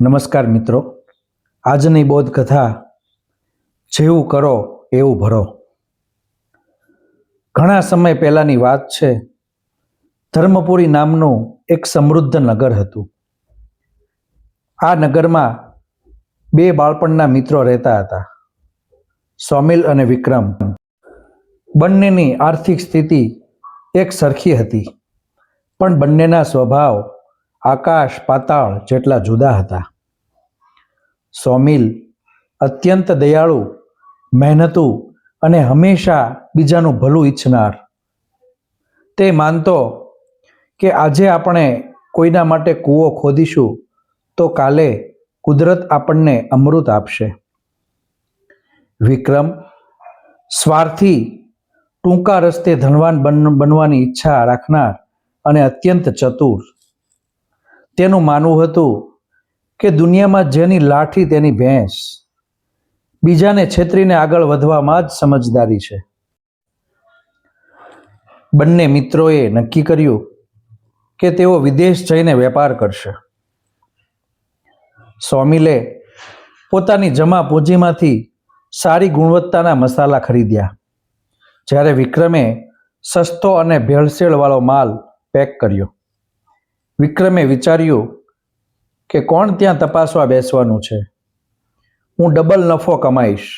નમસ્કાર મિત્રો. આજની બોધ કથા જેવું કરો એવું ભરો. ઘણા સમય પહેલાની વાત છે. ધર્મપુરી નામનું એક સમૃદ્ધ નગર હતું. આ નગરમાં બે બાળપણના મિત્રો રહેતા હતા સોમિલ અને વિક્રમ. બંનેની આર્થિક સ્થિતિ એક સરખી હતી, પણ બંનેના સ્વભાવ આકાશ પાતાળ જેટલા જુદા હતા. સોમિલ અત્યંત દયાળુ, મહેનતુ અને હંમેશા બીજાનું ભલું ઈચ્છનાર. તે માનતો કે આજે આપણે કોઈના માટે કૂવો ખોદીશું તો કાલે કુદરત આપણને અમૃત આપશે. વિક્રમ સ્વાર્થી ટૂંકા રસ્તે ધનવાન બન, બનવાની ઈચ્છા રાખનાર અને અત્યંત ચતુર. તેનું માનવું હતું કે દુનિયામાં જેની લાઠી તેની ભેંસ બીજાને છેતરીને આગળ વધવામાં જ સમજદારી છે. બંને મિત્રોએ નક્કી કર્યું કે તેઓ વિદેશ જઈને વેપાર કરશે. સ્વામીલે પોતાની જમા પૂંજીમાંથી સારી ગુણવત્તાના મસાલા ખરીદ્યા, જ્યારે વિક્રમે સસ્તો અને ભેળસેળવાળો માલ પેક કર્યો. વિક્રમે વિચાર્યું કે કોણ ત્યાં તપાસવા બેસવાનું છે? હું ડબલ નફો કમાઈશ.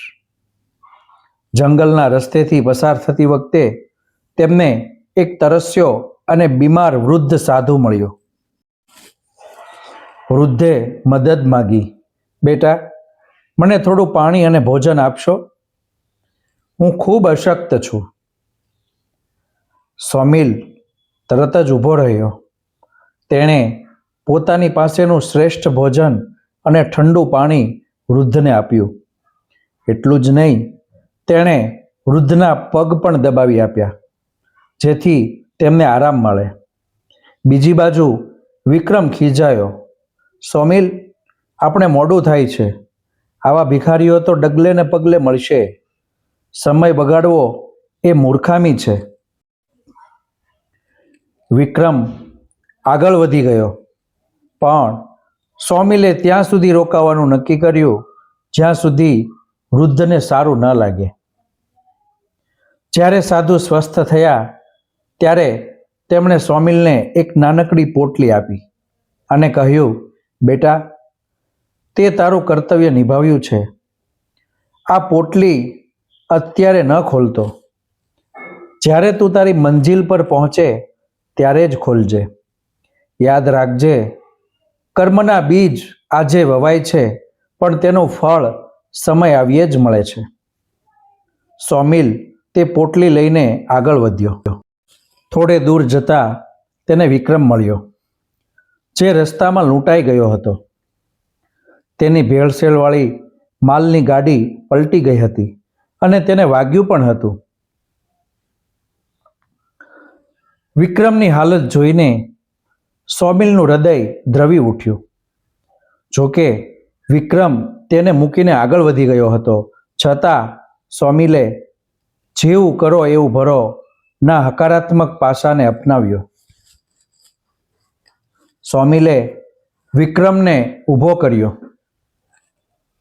જંગલના રસ્તેથી પસાર થતી વખતે તેમને એક તરસ્યો અને બીમાર વૃદ્ધ સાધુ મળ્યો. વૃદ્ધે મદદ માગી, બેટા, મને થોડું પાણી અને ભોજન આપશો? હું ખૂબ અશક્ત છું. સોમિલ તરત જ ઊભો રહ્યો. તેણે પોતાની પાસેનું શ્રેષ્ઠ ભોજન અને ઠંડુ પાણી વૃદ્ધને આપ્યું. એટલું જ નહીં, તેણે વૃદ્ધના પગ પણ દબાવી આપ્યા, જેથી તેમને આરામ મળે. બીજી બાજુ વિક્રમ ખીજાયો, સોમિલ, આપણે મોડું થાય છે. આવા ભિખારીઓ તો ડગલે ને પગલે મળશે. સમય બગાડવો એ મૂર્ખામી છે. વિક્રમ આગળ વધી ગયો. પણ સોમિલે ત્યાં સુધી રોકાવાનું નક્કી કર્યું, જ્યાં સુધી વૃદ્ધને સારું ન લાગે. જ્યારે સાધુ સ્વસ્થ થયા, ત્યારે તેમણે સોમિલને એક નાનકડી પોટલી આપી અને કહ્યું, બેટા, તે તારું કર્તવ્ય નિભાવ્યું છે. આ પોટલી અત્યારે ન ખોલતો. જ્યારે તું તારી મંજિલ પર પહોંચે, ત્યારે જ ખોલજે. યાદ રાખજે, કર્મના બીજ આજે વવાય છે, પણ તેનું ફળ સમય આવીએ જ મળે છે. સોમિલ તે પોટલી લઈને આગળ વધ્યો. થોડે દૂર જતા તેને વિક્રમ મળ્યો, જે રસ્તામાં લૂંટાઈ ગયો હતો. તેની ભેળસેળવાળી માલની ગાડી પલટી ગઈ હતી અને તેને વાગ્યું પણ હતું. વિક્રમની હાલત જોઈને સોમિલનું હૃદય દ્રવી ઉઠ્યું. જોકે વિક્રમ તેને મૂકીને આગળ વધી ગયો હતો. છતાં સોમિલે જેવું કરો એવું ભરો ના હકારાત્મક પાસાને અપનાવ્યો. સોમિલે વિક્રમને ઊભો કર્યો.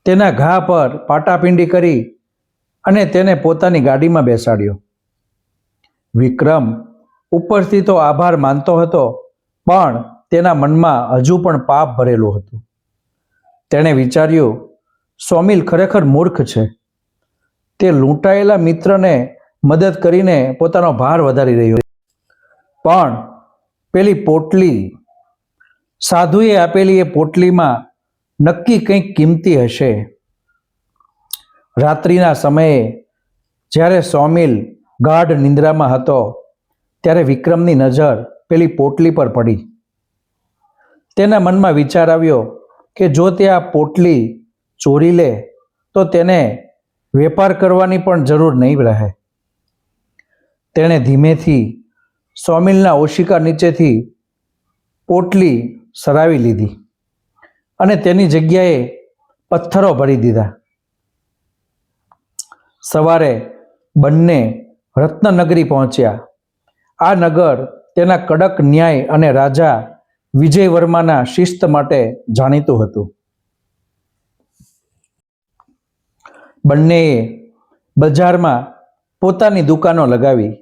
તેના ઘા પર પાટાપિંડી કરી અને તેને પોતાની ગાડીમાં બેસાડ્યો. વિક્રમ ઉપરથી તો આભાર માનતો હતો પણ તેના મનમાં હજુ પણ પાપ ભરેલું હતું. તેણે વિચાર્યું સોમિલ ખરેખર મૂર્ખ છે. તે લૂંટાયેલા મિત્રને મદદ કરીને પોતાનો ભાર વધારી રહ્યો પણ પેલી પોટલી, સાધુએ આપેલી એ પોટલીમાં નક્કી કંઈક કિંમતી હશે. રાત્રિના સમયે જ્યારે સોમિલ ગાઢ નિંદ્રામાં હતો, ત્યારે વિક્રમની નજર પેલી પોટલી પર પડી. તેના મનમાં વિચાર આવ્યો કે જો તે આ પોટલી ચોરી લે, તો તેને વેપાર કરવાની પણ જરૂર નહીં રહે. તેણે ધીમેથી સોમિલના ઓશિકા નીચેથી પોટલી સરાવી લીધી અને તેની જગ્યાએ પથ્થરો ભરી દીધા. સવારે બંને રત્નનગરી પહોંચ્યા. આ નગર તેના કડક ન્યાય અને રાજા વિજય વર્માના શિસ્ત માટે જાણીતું હતું. બંનેએ બજારમાં પોતાની દુકાનો લગાવી.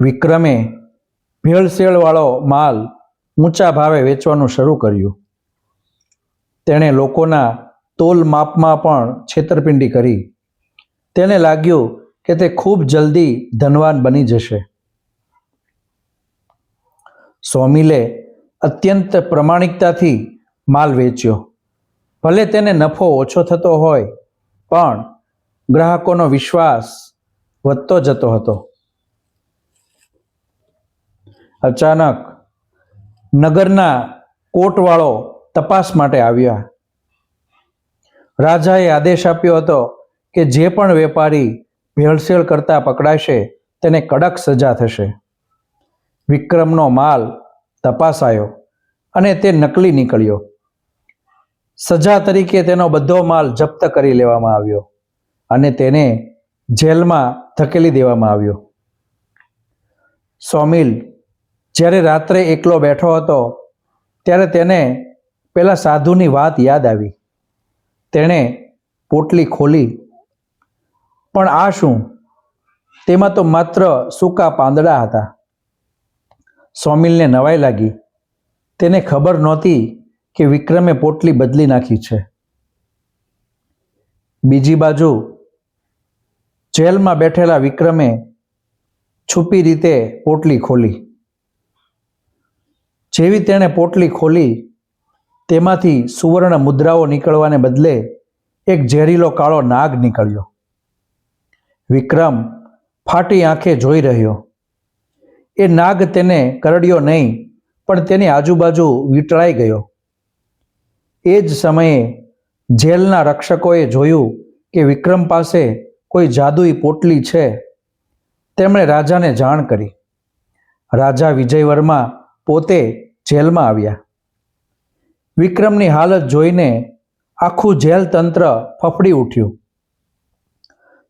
વિક્રમે ભેળસેળવાળો માલ ઊંચા ભાવે વેચવાનું શરૂ કર્યું. તેણે લોકોના તોલ માપમાં પણ છેતરપિંડી કરી. તેને લાગ્યું કે તે ખૂબ જલ્દી ધનવાન બની જશે. સોમિલે અત્યંત પ્રમાણિકતાથી માલ વેચ્યો. ભલે તેને નફો ઓછો થતો હોય, પણ ગ્રાહકોનો વિશ્વાસ વધતો જતો હતો. અચાનક નગરના કોટવાળો તપાસ માટે આવ્યા. રાજાએ આદેશ આપ્યો હતો કે જે પણ વેપારી ભેળસેળ કરતા પકડાશે, તેને કડક સજા થશે. વિક્રમનો માલ તપાસાયો અને તે નકલી નીકળ્યો. સજા તરીકે તેનો બધો માલ જપ્ત કરી લેવામાં આવ્યો અને તેને જેલમાં ધકેલી દેવામાં આવ્યો. સોમિલ જ્યારે રાત્રે એકલો બેઠો હતો, ત્યારે તેને પેલા સાધુની વાત યાદ આવી. તેણે પોટલી ખોલી પણ આ શું? તેમાં તો માત્ર સૂકા પાંદડા હતા. સોમિલને નવાઈ લાગી. તેને ખબર નહોતી કે વિક્રમે પોટલી બદલી નાખી છે. બીજી બાજુ, જેલમાં બેઠેલા વિક્રમે છુપી રીતે પોટલી ખોલી. જેવી તેણે પોટલી ખોલી, તેમાંથી સુવર્ણ મુદ્રાઓ નીકળવાને બદલે એક ઝેરીલો કાળો નાગ નીકળ્યો. વિક્રમ ફાટી આંખે જોઈ રહ્યો. એ નાગ તેને કરડ્યો નહીં, પણ તેની આજુબાજુ વીંટળાઈ ગયો. એ જ સમયે જેલના રક્ષકોએ જોયું કે વિક્રમ પાસે કોઈ જાદુઈ પોટલી છે. તેમણે રાજાને જાણ કરી. રાજા વિજયવર્મા પોતે જેલમાં આવ્યા. વિક્રમની હાલત જોઈને આખું જેલ તંત્ર ફફડી ઉઠ્યું.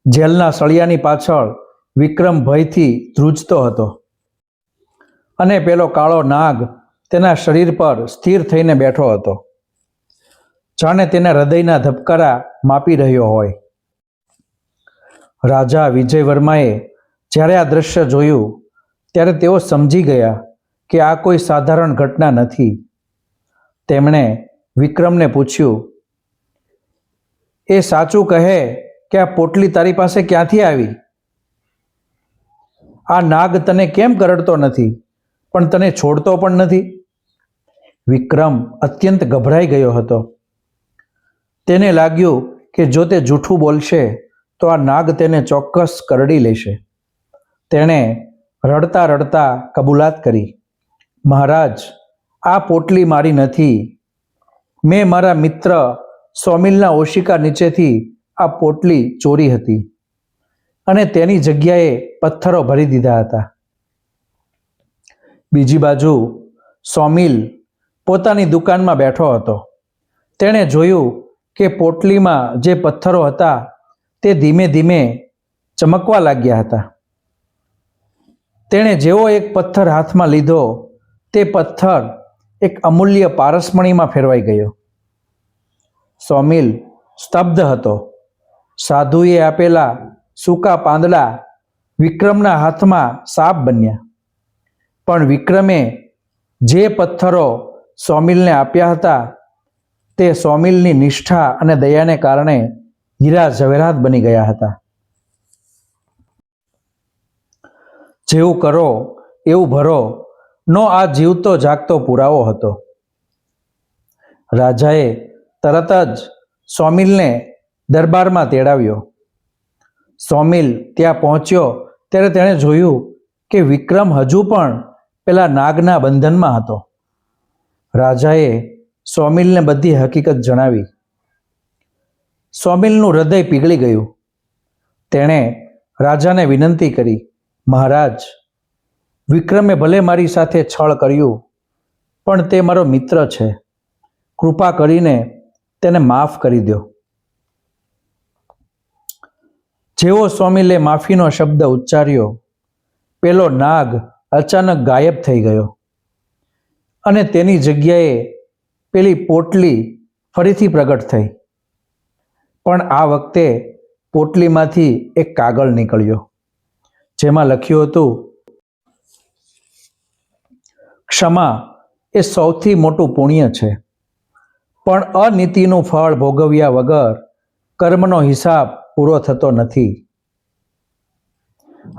જેલના સળિયાની પાછળ વિક્રમ ભયથી ધ્રુજતો હતો. અને પેલો કાળો નાગ તેના શરીર પર સ્થિર થઈને બેઠો હતો. જાણે તેના હૃદયના ધબકારા માપી રહ્યો હોય. રાજા વિજય વર્માએ જ્યારે આ દ્રશ્ય જોયું, ત્યારે તેઓ સમજી ગયા કે આ કોઈ સાધારણ ઘટના નથી. તેમણે વિક્રમને પૂછ્યું, એ સાચું કહે કે આ પોટલી તારી પાસે ક્યાંથી આવી? આ નાગ તને કેમ કરડતો નથી? પણ તને છોડતો પણ નથી? વિક્રમ અત્યંત ગભરાઈ ગયો હતો. તેને લાગ્યું કે જો તે જૂઠું બોલશે, તો આ નાગ તેને ચોક્કસ કરડી લેશે. તેણે રડતા રડતા કબૂલાત કરી, મહારાજ, આ પોટલી મારી નથી. મેં મારા મિત્ર સોમિલના ઓશિકા નીચેથી આ પોટલી ચોરી હતી અને તેની જગ્યાએ પથ્થરો ભરી દીધા હતા. બીજી બાજુ સોમિલ પોતાની દુકાનમાં બેઠો હતો. તેણે જોયું કે પોટલીમાં જે પથ્થરો હતા તે ધીમે ધીમે ચમકવા લાગ્યા હતા. તેણે જેવો એક પથ્થર હાથમાં લીધો, તે પથ્થર એક અમૂલ્ય પારસમણીમાં ફેરવાઈ ગયો. સોમિલ સ્તબ્ધ હતો. સાધુએ આપેલા સૂકા પાંદડા વિક્રમના હાથમાં સાપ બન્યા. પણ વિક્રમે જે પથ્થરો સોમિલને આપ્યા હતા, તે સોમિલની નિષ્ઠા અને દયાને કારણે હીરા ઝવેરાત બની ગયા હતા. જેવું કરો, એવું ભરો, નો આ જીવતો જાગતો પુરાવો હતો. રાજાએ તરત જ સોમિલને દરબારમાં તેડાવ્યો. સોમિલ ત્યાં પહોંચ્યો ત્યારે તેણે જોયું કે વિક્રમ હજુ પણ પેલા નાગના બંધનમાં હતો. રાજાએ સોમિલને બધી હકીકત જણાવી. સોમિલનું હૃદય પીગળી ગયું. તેણે રાજાને વિનંતી કરી, મહારાજ, વિક્રમે ભલે મારી સાથે છળ કર્યું, પણ તે મારો મિત્ર છે. કૃપા કરીને તેને માફ કરી દો જેવો સ્વામીલે માફીનો શબ્દ ઉચ્ચાર્યો, પેલો નાગ અચાનક ગાયબ થઈ ગયો અને તેની જગ્યાએ પેલી પોટલી ફરીથી પ્રગટ થઈ. પણ આ વખતે પોટલીમાંથી એક કાગળ નીકળ્યો, જેમાં લખ્યું હતું, ક્ષમા એ સૌથી મોટું પુણ્ય છે, પણ અનીતિનું ફળ ભોગવ્યા વગર કર્મનો હિસાબ પૂરો થતો નથી.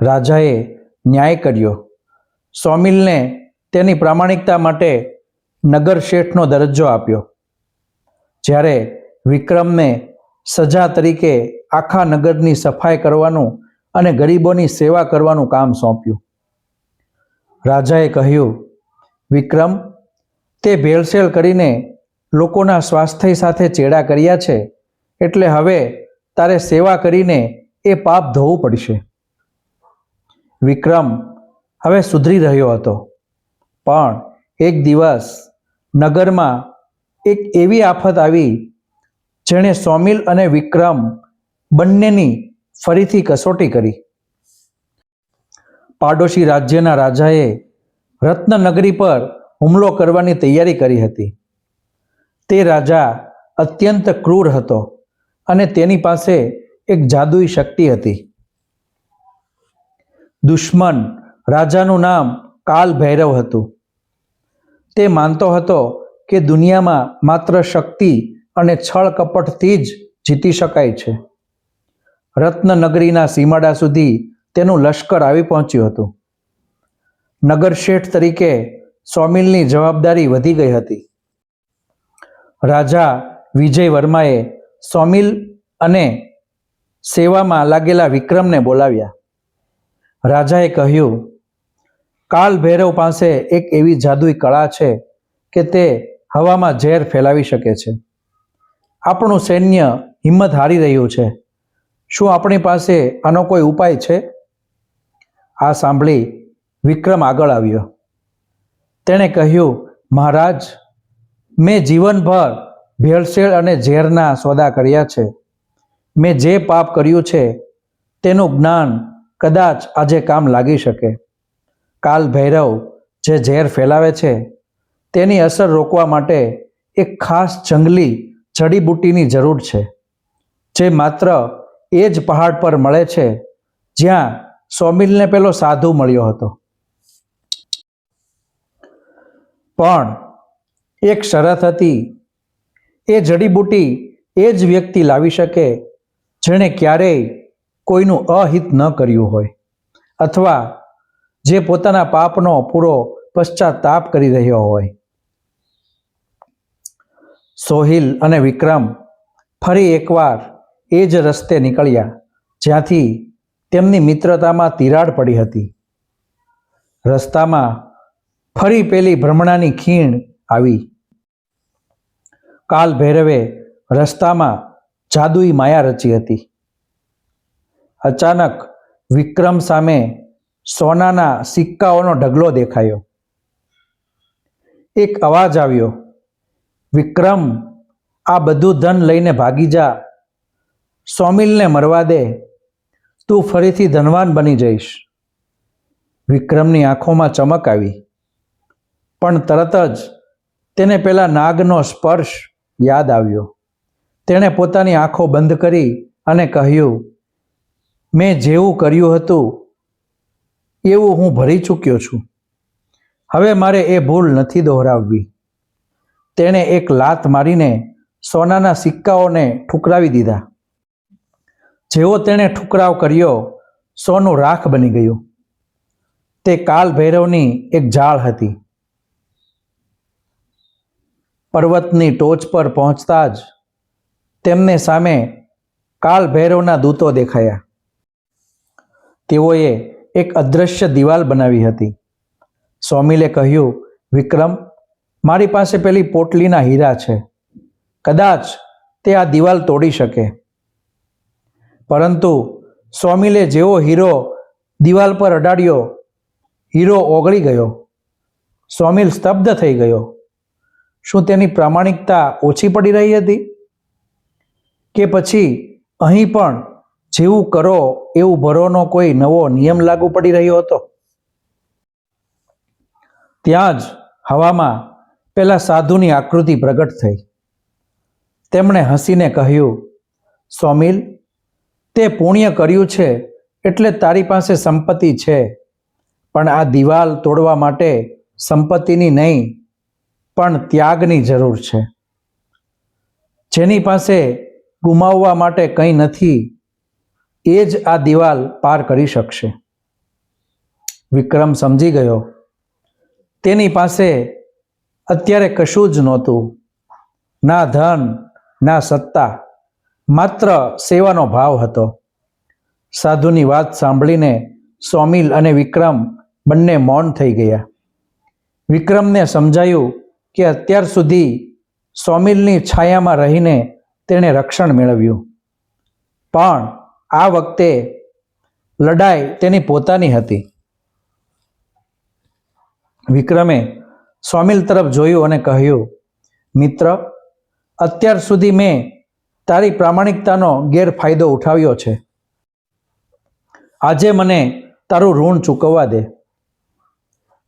રાજાએ ન્યાય કર્યો. સોમિલને તેની પ્રામાણિકતા માટે નગર શેઠનો દરજ્જો આપ્યો. જ્યારે વિક્રમને સજા તરીકે આખા નગરની સફાઈ કરવાનું અને ગરીબોની સેવા કરવાનું કામ સોંપ્યું. રાજાએ કહ્યું, વિક્રમ, તે ભેળસેળ કરીને લોકોના સ્વાસ્થ્ય સાથે ચેડા કર્યા છે, એટલે હવે તારે સેવા કરીને એ પાપ ધોવું પડશે. વિક્રમ હવે સુધરી રહ્યો હતો. પણ એક દિવસ નગરમાં એક એવી આફત આવી જેણે સોમિલ અને વિક્રમ બંનેની ફરીથી કસોટી કરી. પાડોશી રાજ્યના રાજાએ રત્નનગરી પર હુમલો કરવાની તૈયારી કરી હતી. તે રાજા અત્યંત ક્રૂર હતો. અને તેની પાસે એક જાદુઈ શક્તિ હતી. દુશ્મન રાજાનું નામ કાલ ભૈરવ હતું. તે માનતો હતો કે દુનિયામાં માત્ર શક્તિ અને છળ કપટથી જ જીતી શકાય છે. રત્નનગરીના સીમાડા સુધી તેનું લશ્કર આવી પહોંચ્યું હતું. નગર શેઠ તરીકે સોમિલની જવાબદારી વધી ગઈ હતી. રાજા વિજય વર્માએ સોમિલ અને સેવામાં લાગેલા વિક્રમને બોલાવ્યા. રાજાએ કહ્યું, કાલ ભૈરવ પાસે એક એવી જાદુઈ કળા છે કે તે હવામાં ઝેર ફેલાવી શકે છે. આપણું સૈન્ય હિંમત હારી રહ્યું છે. શું આપણી પાસે આનો કોઈ ઉપાય છે? આ સાંભળી વિક્રમ આગળ આવ્યો. તેણે કહ્યું, મહારાજ, મેં જીવનભર ભેળસેળ અને ઝેરના સોદા કર્યા છે. મેં જે પાપ કર્યું છે, તેનું જ્ઞાન કદાચ આજે કામ લાગી શકે. કાલ ભૈરવ જે ઝેર ફેલાવે છે, તેની અસર રોકવા માટે એક ખાસ જંગલી જડીબુટ્ટીની જરૂર છે, જે માત્ર એ જ પહાડ પર મળે છે, જ્યાં સોમિલને પેલો સાધુ મળ્યો હતો. પણ એક શરત હતી એ જડીબુટ્ટી એ જ વ્યક્તિ લાવી શકે જેણે ક્યારેય કોઈનું અહિત ન કર્યું હોય. અથવા જે પોતાના પાપનો પૂરો પશ્ચાતાપ કરી રહ્યો હોય. સોહિલ અને વિક્રમ ફરી એકવાર એ જ રસ્તે નીકળ્યા, જ્યાંથી તેમની મિત્રતામાં તિરાડ પડી હતી. રસ્તામાં ફરી પેલી ભ્રમણાની ખીણ આવી. કાલ ભૈરવે રસ્તામાં જાદુઈ માયા રચી હતી. અચાનક વિક્રમ સામે સોનાના સિક્કાઓનો ઢગલો દેખાયો. એક અવાજ આવ્યો. વિક્રમ, આ બધું ધન લઈને ભાગી જા. સોમિલને મરવા દે. તું ફરીથી ધનવાન બની જઈશ. વિક્રમની આંખોમાં ચમક આવી. પણ તરત જ તેને પેલા નાગનો સ્પર્શ યાદ આવ્યો. તેણે પોતાની આંખો બંધ કરી અને કહ્યું, મેં જેવું કર્યું હતું, એવું હું ભરી ચૂક્યો છું. હવે મારે એ ભૂલ નથી દોહરાવવી. તેણે એક લાત મારીને સોનાના સિક્કાઓને ઠુકરાવી દીધા. જેવો તેણે ઠુકરાવ કર્યો, સોનું રાખ બની ગયું. તે કાલ ભૈરવની એક જાળ હતી. પર્વતની ટોચ પર પહોંચતા જ તેમને સામે કાલ ભૈરવના દૂતો દેખાયા. તેઓએ એક અદૃશ્ય દિવાલ બનાવી હતી. સ્વામીલે કહ્યું, વિક્રમ, મારી પાસે પેલી પોટલીના હીરા છે. કદાચ તે આ દિવાલ તોડી શકે. પરંતુ સ્વામીલે જેવો હીરો દિવાલ પર અડાડ્યો, હીરો ઓગળી ગયો. સ્વામિલ સ્તબ્ધ થઈ ગયો. શું તેની પ્રામાણિકતા ઓછી પડી રહી હતી? કે પછી અહીં પણ જેવું કરો એવું ભરોનો કોઈ નવો નિયમ લાગુ પડી રહ્યો હતો? ત્યાં જ હવામાં પેલા સાધુની આકૃતિ પ્રગટ થઈ. તેમણે હસીને કહ્યું સોમિલ તે પુણ્ય કર્યું છે એટલે તારી પાસે સંપત્તિ છે, પણ આ દિવાલ તોડવા માટે સંપત્તિની નહીં પણ ત્યાગની જરૂર છે. જેની પાસે ગુમાવવા માટે કંઈ નથી, એ જ આ દિવાલ પાર કરી શકશે. વિક્રમ સમજી ગયો. તેની પાસે અત્યારે કશું જ નહોતું. ના ધન, ના સત્તા, માત્ર સેવાનો ભાવ હતો. સાધુની વાત સાંભળીને સોમિલ અને વિક્રમ બંને મૌન થઈ ગયા. વિક્રમને સમજાયું કે અત્યાર સુધી સોમિલની છાયામાં રહીને તેણે રક્ષણ મેળવ્યું. પણ આ વખતે લડાઈ તેની પોતાની હતી. વિક્રમે સોમિલ તરફ જોયું અને કહ્યું, મિત્ર, અત્યાર સુધી મેં તારી પ્રામાણિકતાનો ગેરફાયદો ઉઠાવ્યો છે. આજે મને તારું ઋણ ચૂકવવા દે.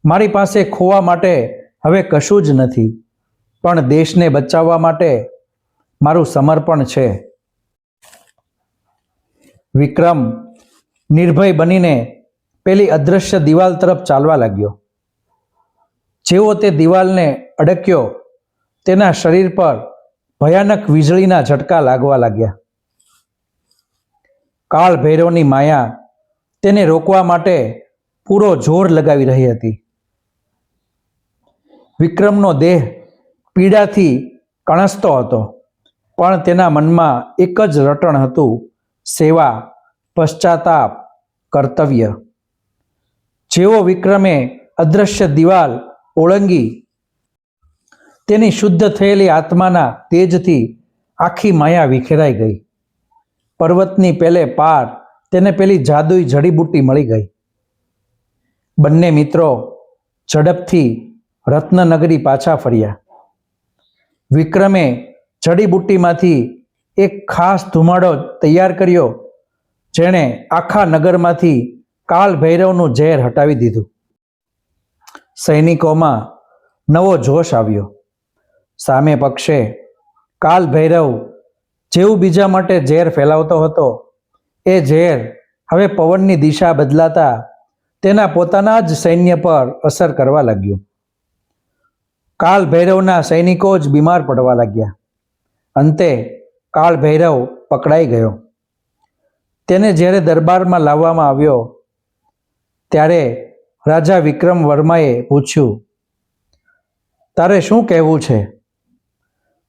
મારી પાસે ખોવા માટે હવે કશું જ નથી. પણ દેશને બચાવવા માટે મારું સમર્પણ છે. વિક્રમ નિર્ભય બનીને પેલી અદૃશ્ય દિવાલ તરફ ચાલવા લાગ્યો. જેવો તે દિવાલને અડક્યો, તેના શરીર પર ભયાનક વીજળીના ઝટકા લાગવા લાગ્યા. કાળ ભૈરવની માયા તેને રોકવા માટે પૂરો જોર લગાવી રહી હતી. વિક્રમનો દેહ પીડાથી કણસતો હતો, પણ તેના મનમાં એક જ રટણ હતું, સેવા પશ્ચાતાપ કર્તવ્ય. જેવો વિક્રમે અદૃશ્ય દિવાલ ઓળંગી, તેની શુદ્ધ થયેલી આત્માના તેજથી આખી માયા વિખેરાઈ ગઈ. પર્વતની પેલે પાર તેને પેલી જાદુઈ જડીબુટ્ટી મળી ગઈ. બંને મિત્રો ઝડપથી રત્નનગરી પાછા ફર્યા. વિક્રમે જડીબુટ્ટીમાંથી એક ખાસ ધુમાડો તૈયાર કર્યો, જેણે આખા નગરમાંથી કાલ ભૈરવનું ઝેર હટાવી દીધું. સૈનિકોમાં નવો જોશ આવ્યો. સામે પક્ષે કાલ ભૈરવ જેવું બીજા માટે ઝેર ફેલાવતો હતો, એ ઝેર હવે પવનની દિશા બદલાતા તેના પોતાના જ સૈન્ય પર અસર કરવા લાગ્યું. કાલ ભૈરવના સૈનિકો જ બીમાર પડવા લાગ્યા. અંતે કાળ ભૈરવ પકડાઈ ગયો. તેને જ્યારે દરબારમાં લાવવામાં આવ્યો, ત્યારે રાજા વિક્રમ વર્માએ પૂછ્યું, તારે શું કહેવું છે?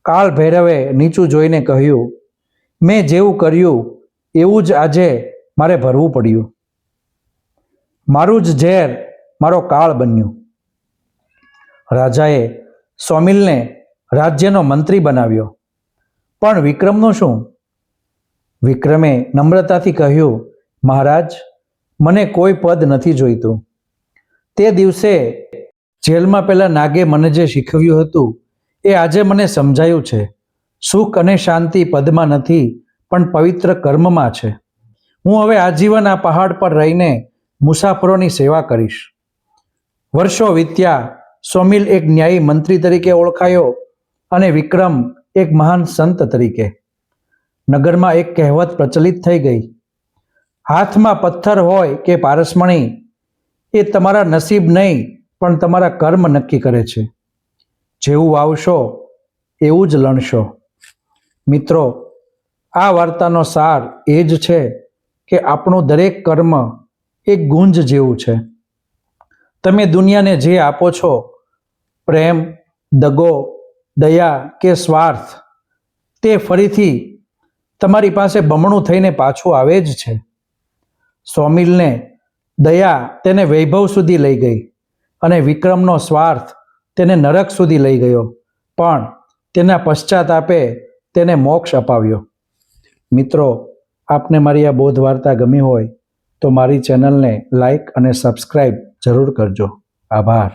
કાળ ભૈરવે નીચું જોઈને કહ્યું, મેં જેવું કર્યું, એવું જ આજે મારે ભરવું પડ્યું. મારું જ ઝેર મારો કાળ બન્યું. રાજાએ સોમિલને રાજ્યનો મંત્રી બનાવ્યો. પણ વિક્રમનું શું? વિક્રમે નમ્રતાથી કહ્યું, મહારાજ, મને કોઈ પદ નથી જોઈતું. તે દિવસે જેલમાં પેલા નાગે મને જે શીખવ્યું હતું, એ આજે મને સમજાયું છે. સુખ અને શાંતિ પદમાં નથી, પણ પવિત્ર કર્મમાં છે. હું હવે આજીવન આ પહાડ પર રહીને મુસાફરોની સેવા કરીશ. વર્ષો વીત્યા સોમિલ એક ન્યાયી મંત્રી તરીકે ઓળખાયો અને વિક્રમ એક મહાન સંત તરીકે. નગરમાં એક કહેવત પ્રચલિત થઈ ગઈ. હાથમાં પથ્થર હોય કે પારસમણી, એ તમારા નસીબ નહીં, પણ તમારા કર્મ નક્કી કરે છે. જેવું વાવશો, એવું જ લણશો. મિત્રો, આ વાર્તાનો સાર એ જ છે કે આપણું દરેક કર્મ એક ગુંજ જેવું છે. તમે દુનિયાને જે આપો છો પ્રેમ, દગો, દયા કે સ્વાર્થ, તે ફરીથી તમારી પાસે બમણું થઈને પાછું આવે જ છે. સોમિલને દયા તેને વૈભવ સુધી લઈ ગઈ અને વિક્રમનો સ્વાર્થ તેને નરક સુધી લઈ ગયો, પણ તેના પશ્ચાતાપે તેને મોક્ષ અપાવ્યો. મિત્રો, આપને મારી આ બોધ વાર્તા ગમી હોય તો મારી ચેનલને લાઈક અને સબસ્ક્રાઈબ જરૂર કરજો. આભાર.